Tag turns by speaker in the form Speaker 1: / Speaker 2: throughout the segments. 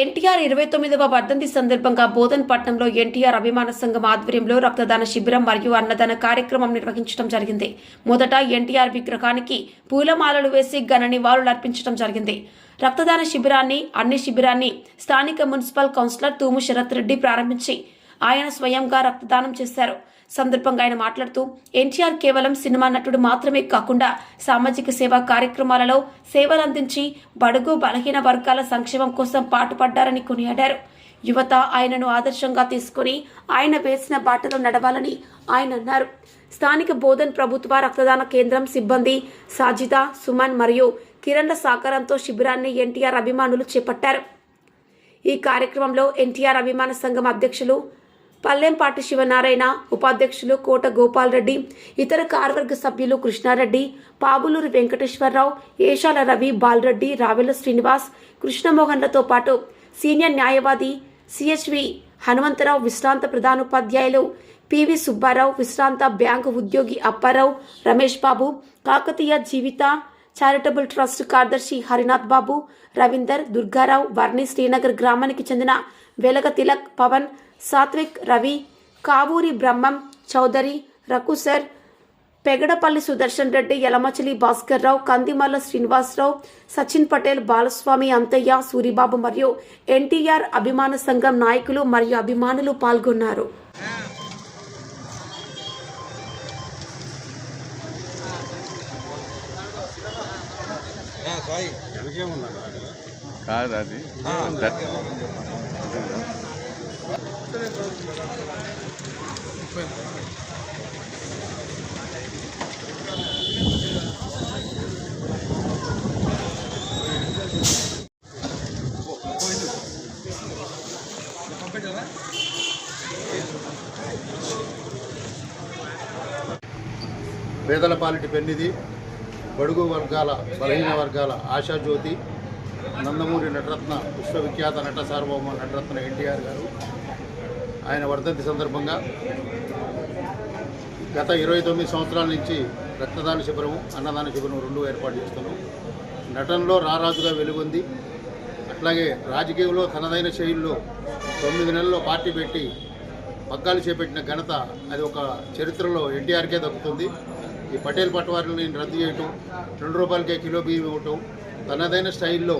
Speaker 1: ఎన్టీఆర్ ఇరవై తొమ్మిదవ వర్ధంతి సందర్భంగా బోధన్పట్నంలో ఎన్టీఆర్ అభిమాన సంఘం ఆధ్వర్యంలో రక్తదాన శిబిరం మరియు అన్నదాన కార్యక్రమం నిర్వహించడం జరిగింది. మొదట ఎన్టీఆర్ విగ్రహానికి పూలమాలలు వేసి ఘన నివాళులు అర్పించడం జరిగింది. రక్తదాన శిబిరాన్ని అన్ని శిబిరాన్ని స్థానిక మున్సిపల్ కౌన్సిలర్ తూము శరత్ రెడ్డి ప్రారంభించి ఆయన స్వయంగా రక్తదానం చేశారు. సందర్భంగా ఆయన మాట్లాడుతూ ఎన్టీఆర్ కేవలం సినిమా నటుడు మాత్రమే కాకుండా సామాజిక సేవా కార్యక్రమాలలో సేవలందించి బడుగు బలహీన వర్గాల సంక్షేమం కోసం పాటుపడ్డారని కొనియాడారు. యువత ఆయనను ఆదర్శంగా తీసుకుని ఆయన వేసిన బాటలో నడవాలని ఆయన అన్నారు. స్థానిక బోధన్ ప్రభుత్వ రక్తదాన కేంద్రం సిబ్బంది సాజిదా సుమన్ మరియు కిరణ్ల సహకారంతో శిబిరాన్ని ఎన్టీఆర్ అభిమానులు చేపట్టారు. ఈ కార్యక్రమంలో ఎన్టీఆర్ అభిమాన సంఘం అధ్యక్షులు పల్లెంపాటి శివనారాయణ ఉపాధ్యక్షులు కోట గోపాల్ రెడ్డి ఇతర కార్వర్గ సభ్యులు కృష్ణారెడ్డి పాబులూరి వెంకటేశ్వరరావు ఏషాల రవి బాలరెడ్డి రావెల శ్రీనివాస్ కృష్ణమోహన్లతో పాటు సీనియర్ న్యాయవాది సిహెచ్వి హనుమంతరావు విశ్రాంత ప్రధానోపాధ్యాయులు పివి సుబ్బారావు విశ్రాంత బ్యాంకు ఉద్యోగి అప్పారావు రమేష్ బాబు కాకతీయ జీవిత చారిటబుల్ ట్రస్ట్ కార్యదర్శి హరినాథ్ బాబు రవీందర్ దుర్గారావు వర్ణి శ్రీనగర్ గ్రామానికి చెందిన వెలగ తిలక్ పవన్ సాత్విక్ రవి కావూరి బ్రహ్మం చౌదరి రకుసర్ పెగడపల్లి సుదర్శన్ రెడ్డి యలమచలి భాస్కర్ రావు కందిమల్ల శ్రీనివాసరావు సచిన్ పటేల్ బాలస్వామి అంతయ్య సూరిబాబు మరియు ఎన్టీఆర్ అభిమాన సంఘం నాయకులు మరియు అభిమానులు పాల్గొన్నారు.
Speaker 2: కాదు అది.
Speaker 3: పేదల పాలిటి పెన్నిది బడుగు వర్గాల బలహీన వర్గాల ఆశాజ్యోతి నందమూరి నటరత్న విశ్వవిఖ్యాత నట సార్వభౌమ నటరత్న ఎన్టీఆర్ గారు ఆయన వర్ధంతి సందర్భంగా గత ఇరవై తొమ్మిది సంవత్సరాల నుంచి రక్తదాన శిబిరము అన్నదాన శిబిరం రెండు ఏర్పాటు చేస్తున్నాం. నటనలో రారాజుగా వెలుగొంది. అట్లాగే రాజకీయంలో తనదైన శైలిలో తొమ్మిది నెలల్లో పార్టీ పెట్టి పగ్గాలు చేపట్టిన ఘనత అది ఒక చరిత్రలో ఎన్టీఆర్కే దక్కుతుంది. ఈ పటేల్ పట్వారిని రద్దు చేయటం రెండు రూపాయలకే కిలో బియ్యం ఇవ్వటం తనదైన స్టైల్లో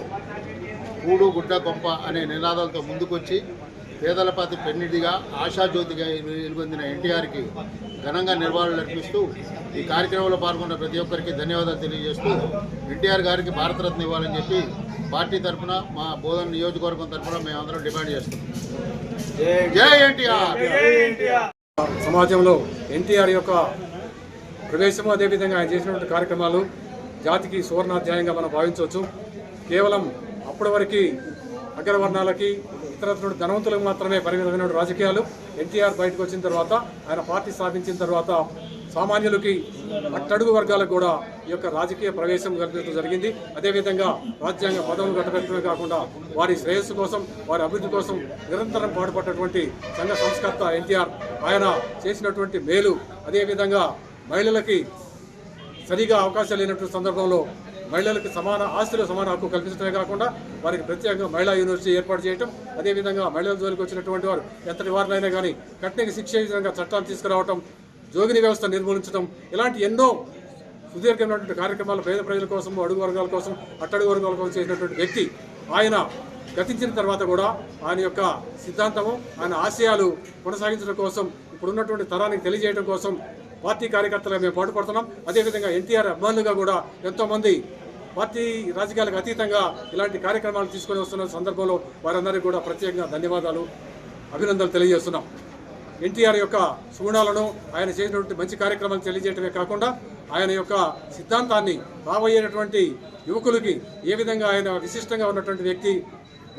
Speaker 3: కూడు గుడ్డ గొప్ప అనే నినాదాలతో ముందుకొచ్చి పేదలపాతి పెన్నిటిగా ఆశాజ్యోతిగా వెలుగొందిన ఎన్టీఆర్కి ఘనంగా నివాళులు అర్పిస్తూ ఈ కార్యక్రమంలో పాల్గొన్న ప్రతి ఒక్కరికి ధన్యవాదాలు తెలియజేస్తూ ఎన్టీఆర్ గారికి భారతరత్న ఇవ్వాలని చెప్పి పార్టీ తరఫున మా బోధన నియోజకవర్గం తరఫున మేమందరం డిమాండ్ చేస్తున్నాం. జై ఎన్టీఆర్!
Speaker 4: సమాజంలో ఎన్టీఆర్ యొక్క ప్రవేశము అదేవిధంగా ఆయన చేసినటువంటి కార్యక్రమాలు జాతికి సువర్ణాధ్యాయంగా మనం భావించవచ్చు. కేవలం అప్పటి వరకు అగ్రవర్ణాలకి ఇతర ధనవంతులకు మాత్రమే పరిమితమైన రాజకీయాలు. ఎన్టీఆర్ బయటకు వచ్చిన తర్వాత ఆయన పార్టీ స్థాపించిన తర్వాత సామాన్యులకి అట్టడుగు వర్గాలకు కూడా ఈ యొక్క రాజకీయ ప్రవేశం కల్పించడం జరిగింది. అదేవిధంగా రాజ్యాంగ పదవులు కట్టబెట్టడమే కాకుండా వారి శ్రేయస్సు కోసం వారి అభివృద్ధి కోసం నిరంతరం పాటుపడ్డటువంటి సంఘ సంస్కర్త ఎన్టీఆర్. ఆయన చేసినటువంటి మేలు అదేవిధంగా మహిళలకి సరిగా అవకాశాలు లేనటువంటి సందర్భంలో మహిళలకు సమాన ఆస్తులు సమాన హక్కు కల్పించడమే కాకుండా వారికి ప్రత్యేకంగా మహిళా యూనివర్సిటీ ఏర్పాటు చేయటం అదేవిధంగా మహిళల జోలికి వచ్చినటువంటి వారు ఎంతటి వారినైనా కానీ కఠినంగా శిక్ష విధంగా చట్టాలు తీసుకురావటం జోగిని వ్యవస్థ నిర్మూలించడం ఇలాంటి ఎన్నో సుదీర్ఘమైనటువంటి కార్యక్రమాలు పేద ప్రజల కోసం అడుగు వర్గాల కోసం అట్టడుగు వర్గాల కోసం చేసినటువంటి వ్యక్తి ఆయన గతించిన తర్వాత కూడా ఆయన యొక్క సిద్ధాంతము ఆయన ఆశయాలు కొనసాగించడం కోసం ఇప్పుడున్నటువంటి తరానికి తెలియజేయడం కోసం పార్టీ కార్యకర్తలుగా మేము పాటుపడుతున్నాం. అదేవిధంగా ఎన్టీఆర్ అభిమానులుగా కూడా ఎంతోమంది పార్టీ రాజకీయాలకు అతీతంగా ఇలాంటి కార్యక్రమాలు తీసుకొని వస్తున్న సందర్భంలో వారందరికీ కూడా ప్రత్యేకంగా ధన్యవాదాలు అభినందనలు తెలియజేస్తున్నాం. ఎన్టీఆర్ యొక్క సుగుణాలను ఆయన చేసినటువంటి మంచి కార్యక్రమాలు తెలియజేయటమే కాకుండా ఆయన యొక్క సిద్ధాంతాన్ని రాబోయేటటువంటి యువకులకి ఏ విధంగా ఆయన విశిష్టంగా ఉన్నటువంటి వ్యక్తి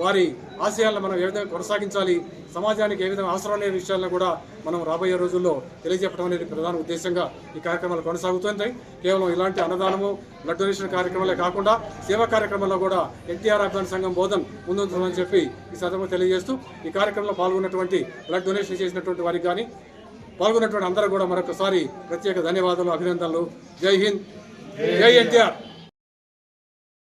Speaker 4: వారి ఆశయాలను మనం ఏ విధంగా కొనసాగించాలి సమాజానికి ఏ విధంగా అవసరం అనే విషయాలను కూడా మనం రాబోయే రోజుల్లో తెలియజెప్పడం అనేది ప్రధాన ఉద్దేశంగా ఈ కార్యక్రమాలు కొనసాగుతుంటాయి కేవలం ఇలాంటి అన్నదానము బ్లడ్ డొనేషన్ కార్యక్రమాలే కాకుండా సేవా కార్యక్రమాల్లో కూడా ఎన్టీఆర్ అభిమాన్ సంఘం బోధన్ ముందుంటుందని చెప్పి ఈ సందర్భంగా తెలియజేస్తూ ఈ కార్యక్రమంలో పాల్గొన్నటువంటి బ్లడ్ డొనేషన్ చేసినటువంటి వారికి కానీ పాల్గొన్నటువంటి అందరూ కూడా మరొకసారి ప్రత్యేక ధన్యవాదాలు అభినందనలు. జై హింద్. జై ఎన్టీఆర్.